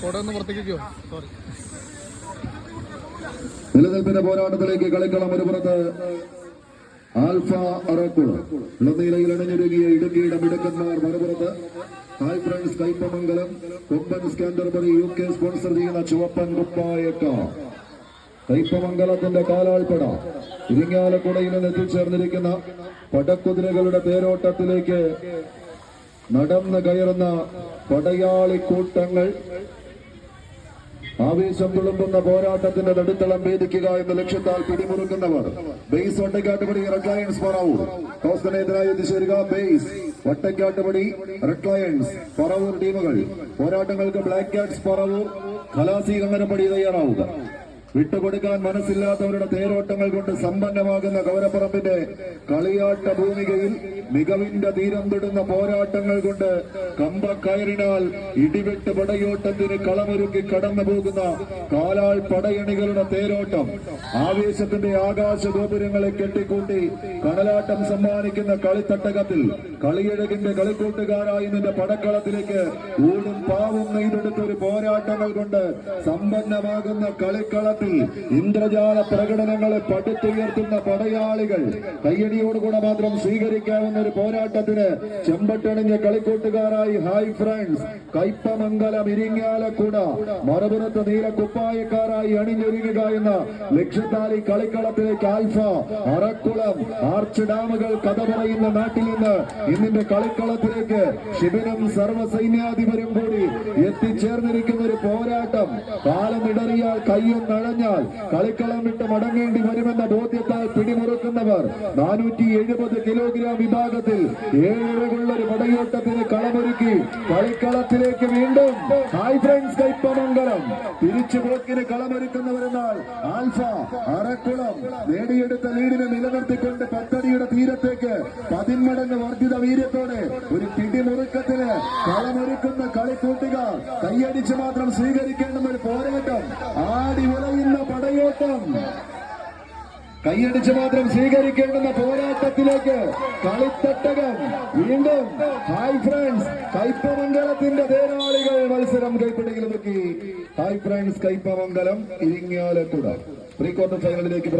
Photo ഒന്ന് പുറത്തേക്ക് sorry നിലനിൽപ്പിന്റെ പോരാട്ടത്തിലേക്ക് കളിക്കളം ഒരു പുറത്ത്. ആൽഫ അറക്കുളം. ഇളനീലയിൽ അണിഞ്ഞൊരുങ്ങിയ ഇടുക്കിയുടെ മിടുക്കന്മാർ മറുപുറത്ത്. Hi friends Kaipamangalam. കൊമ്പൻ സ്കാൻഡർബറി യു കെ സ്പോൺസർ ചെയ്യുന്ന ചുവപ്പൻ കുപ്പായക്ക. കൈപ്പമംഗലത്തിന്റെ കാലാൾപ്പട. ഇരിങ്ങാലക്കുടയിൽ നിന്ന് എത്തിച്ചേർന്നിരിക്കുന്ന പടക്കുതിരകളുടെ തേരോട്ടത്തിലേക്ക് നടന്നു കയറുന്ന പടയാളി കൂട്ടങ്ങൾ ആവേശം തുളുമ്പുന്ന പോരാട്ടത്തിന്റെ നടുത്തളം ഭേദിക്കുക എന്ന ലക്ഷ്യത്താൽ പിടിമുറുക്കുന്നവർ. Base Vattakkattupadi Red Lions Paravur. ടോസിനെതിരായി എത്തിച്ചേരുക Base Vattakkattupadi Red Lions Paravur ടീമുകൾ. പോരാട്ടങ്ങൾക്ക് ബ്ലാക്ക് ക്യാറ്റ്സ് പറവൂർ. കങ്ങനപ്പടി തയ്യാറാവുക. വിട്ടുകൊടുക്കാൻ മനസ്സില്ലാത്തവരുടെ തേരോട്ടങ്ങൾ കൊണ്ട് സമ്പന്നമാകുന്ന കൗരപ്പറമ്പിന്റെ കളിയാട്ട ഭൂമികയിൽ മികവിന്റെ തീരം തൊടുന്ന പോരാട്ടങ്ങൾ കൊണ്ട് കമ്പക്കയറിനാൽ ഇടിവെട്ട് പടയോട്ടത്തിന് കളമൊരുക്കി കടന്നു പോകുന്ന കാലാൾ പടയണികളുടെ തേരോട്ടം. ആവേശത്തിന്റെ ആകാശ ഗോപുരങ്ങളെ കെട്ടിക്കൂട്ടി കടലാട്ടം സമ്മാനിക്കുന്ന കളിത്തട്ടകത്തിൽ കളിയഴകിന്റെ കളിക്കൂട്ടുകാരായി നിന്റെ പടക്കളത്തിലേക്ക് ഊടും പാവും നെയ്തെടുത്ത ഒരു പോരാട്ടങ്ങൾ കൊണ്ട് സമ്പന്നമാകുന്ന കളിക്കളത്തിൽ ഇന്ദ്രജാല പ്രകടനങ്ങളെ പടുത്തുയർത്തുന്ന പടയാളികൾ കയ്യടിയോടുകൂടെ മാത്രം സ്വീകരിക്കാവുന്ന ഒരു പോരാട്ടത്തിന് ചെമ്പട്ടണിഞ്ഞ കളിക്കൂട്ടുകാരായി ഹായ് ഫ്രണ്ട്സ് കൈപ്പമംഗലം ഇരിങ്ങാലക്കുട മറുപുറത്ത് നീല കുപ്പായക്കാരായി അണിഞ്ഞൊരുങ്ങുക എന്ന ലക്ഷ്യത്താലി കളിക്കളത്തിലേക്ക് ആൽഫ അറക്കുളം ആർച്ച് ഡാമുകൾ കഥ പറയുന്ന നാട്ടിൽ നിന്ന് ഇന്നിന്റെ കളിക്കളത്തിലേക്ക് ശിബിനും സർവസൈന്യാധിപരും കൂടി എത്തിച്ചേർന്നിരിക്കുന്ന ഒരു പോരാട്ടം. കാലം ഇടറിയാൽ കയ്യും നഴഞ്ഞാൽ കളിക്കളം വിട്ട് മടങ്ങേണ്ടി വരുമെന്ന ബോധ്യത്താൽ പിടിമുറുക്കുന്നവർ. നാനൂറ്റി എഴുപത് കിലോഗ്രാം വിഭാഗത്തിൽ ഏഴരകുള്ള ഒരു പടയോട്ടത്തിന് കളമൊരുക്കി കളിക്കളത്തിലേക്ക് വീണ്ടും. ഹായ് ഫ്രണ്ട്സ് കൈപ്പമംഗലം തിരിച്ചുപോക്കിന് കളമൊരുക്കുന്നവരെന്നാൽ ആൽഫ അരക്കുളം നേടിയെടുത്ത ലീഡിനെ നിലനിർത്തിക്കൊണ്ട് പത്തടിയുടെ തീരത്തേക്ക് പതിന്മടങ്ങ് വർദ്ധിത വീര്യത്തോടെ ഒരു പിടിമുറുക്കത്തിന് കളമൊരുക്കുന്ന കളിക്കൂട്ടുകാർ കൈയടിച്ച് മാത്രം സ്വീകരിക്കേണ്ടുന്ന ഒരു പോരാട്ടം. ആടി ഉലയുന്ന പടയോട്ടം. കൈയടിച്ച് മാത്രം സ്വീകരിക്കേണ്ടുന്ന പോരാട്ടത്തിലേക്ക് കളിത്തട്ടകം വീണ്ടും ഹായ് ഫ്രണ്ട്സ് കൈപ്പമംഗലത്തിന്റെ തേരാളികൾ മത്സരം കൈപ്പിടിയിൽ നോക്കി hi friends Kaipamangalam Irinjalakuda. Pre quarter ഫൈനലിലേക്ക്